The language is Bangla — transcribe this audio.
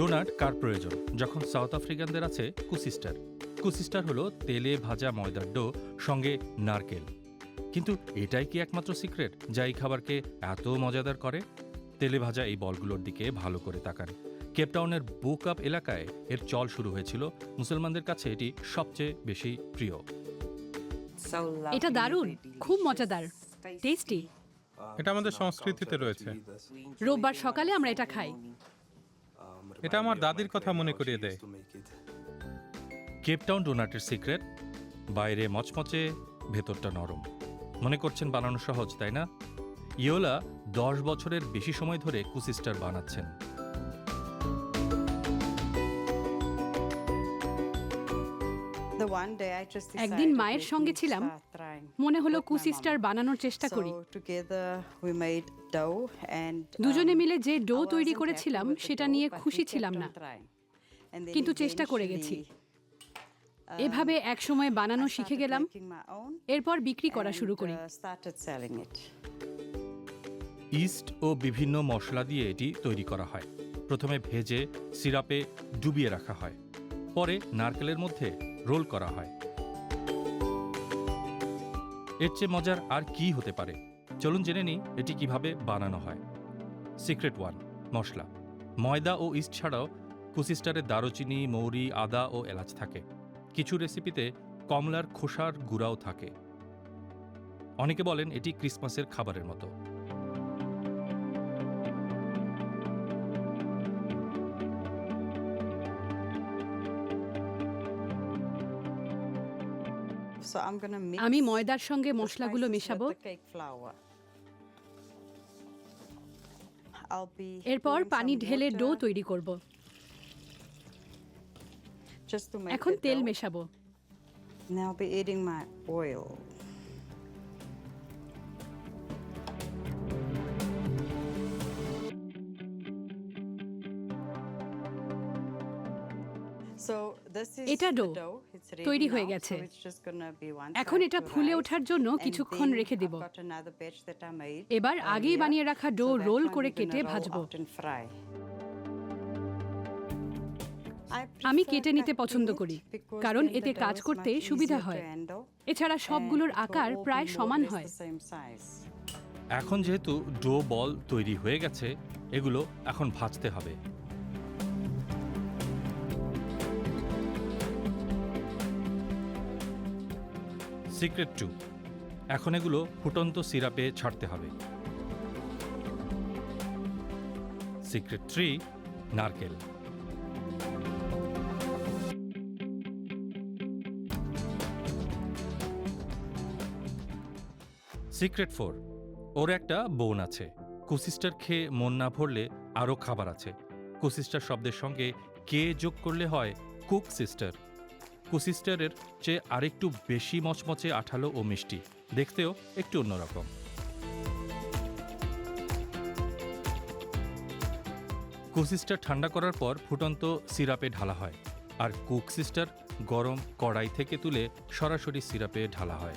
ডোনাট কার প্রয়োজন? যখন সাউথ আফ্রিকানদের আছে কুসিস্টার। কুসিস্টার হলো তেলে ভাজা ময়দার ডো সঙ্গে নারকেল। কিন্তু এটাই কি একমাত্র সিক্রেট যা এই খাবারকে এত মজাদার করে? তেলে ভাজা এই বলগুলোর দিকে ভালো করে তাকান। কেপটাউনের বুক আপ এলাকায় এর চল শুরু হয়েছিল। মুসলমানদের কাছে এটি সবচেয়ে বেশি প্রিয়। এটা দারুণ খুব মজাদার টেস্টি এটা আমাদের সংস্কৃতিতে রয়েছে। রোববার সকালে আমরা এটা খাই। এটা আমার দাদির কথা মনে করিয়ে দেয়। কেপটাউন ডোনাটের সিক্রেট, বাইরে মচমচে, ভেতরটা নরম। মনে করছেন বানানো সহজ, তাই না? ইয়োলা দশ বছরের বেশি সময় ধরে কুসিস্টার বানাচ্ছেন। একদিন মায়ের সঙ্গে ছিলাম। মনে হলো কুসিস্টার বানানোর চেষ্টা করি। দুজনে মিলে যে ডো তৈরি করেছিলাম সেটা নিয়ে খুশি ছিলাম না। কিন্তু চেষ্টা করে গেছি। এভাবে একসময় বানানো শিখে গেলাম। এরপর বিক্রি করা শুরু করি। ইস্ট ও বিভিন্ন মশলা দিয়ে এটি তৈরি করা হয়। প্রথমে ভেজে সিরাপে ডুবিয়ে রাখা হয়। পরে নারকেলের মধ্যে রোল করা হয়। এর চেয়ে মজার আর কি হতে পারে? চলুন জেনে নিই এটি কীভাবে বানানো হয়। সিক্রেট ওয়ান, মশলা। ময়দা ও ইস্ট ছাড়াও কুসিস্টারে দারুচিনি, মৌরি, আদা ও এলাচ থাকে। কিছু রেসিপিতে কমলার খোসার গুঁড়াও থাকে। অনেকে বলেন এটি ক্রিসমাসের খাবারের মতো। আমি ময়দার সঙ্গে মশলাগুলো মেশাবো। এরপর পানি ঢেলে ডো তৈরি করব। এখন তেল মেশাবো। Now be adding my oil. এটা ডো তৈরি হয়ে গেছে। এখন এটা ফুলে ওঠার জন্য কিছুক্ষণ রেখে দিব। এবার আগেই বানিয়ে রাখা ডো রোল করে কেটে ভাজব। আমি কেটে নিতে পছন্দ করি কারণ এতে কাজ করতে সুবিধা হয়। এছাড়া সবগুলোর আকার প্রায় সমান হয়। এখন যেহেতু ডো বল তৈরি হয়ে গেছে এগুলো এখন ভাজতে হবে। সিক্রেট টু এখন এগুলো ফুটন্ত সিরাপে ছাড়তে হবে। সিক্রেট থ্রি নারকেল। সিক্রেট ফোর ওর একটা বোন আছে। কুসিস্টার খেয়ে মন না ভরলে আরও খাবার আছে। কুসিস্টার শব্দের সঙ্গে কে যোগ করলে হয় কুক সিস্টার। কুসিস্টারের চেয়ে আরেকটু বেশি মচমচে আঠালো ও মিষ্টি। দেখতেও একটু অন্যরকম। কুসিস্টার ঠান্ডা করার পর ফুটন্ত সিরাপে ঢালা হয়। আর কুক সিস্টার গরম কড়াই থেকে তুলে সরাসরি সিরাপে ঢালা হয়।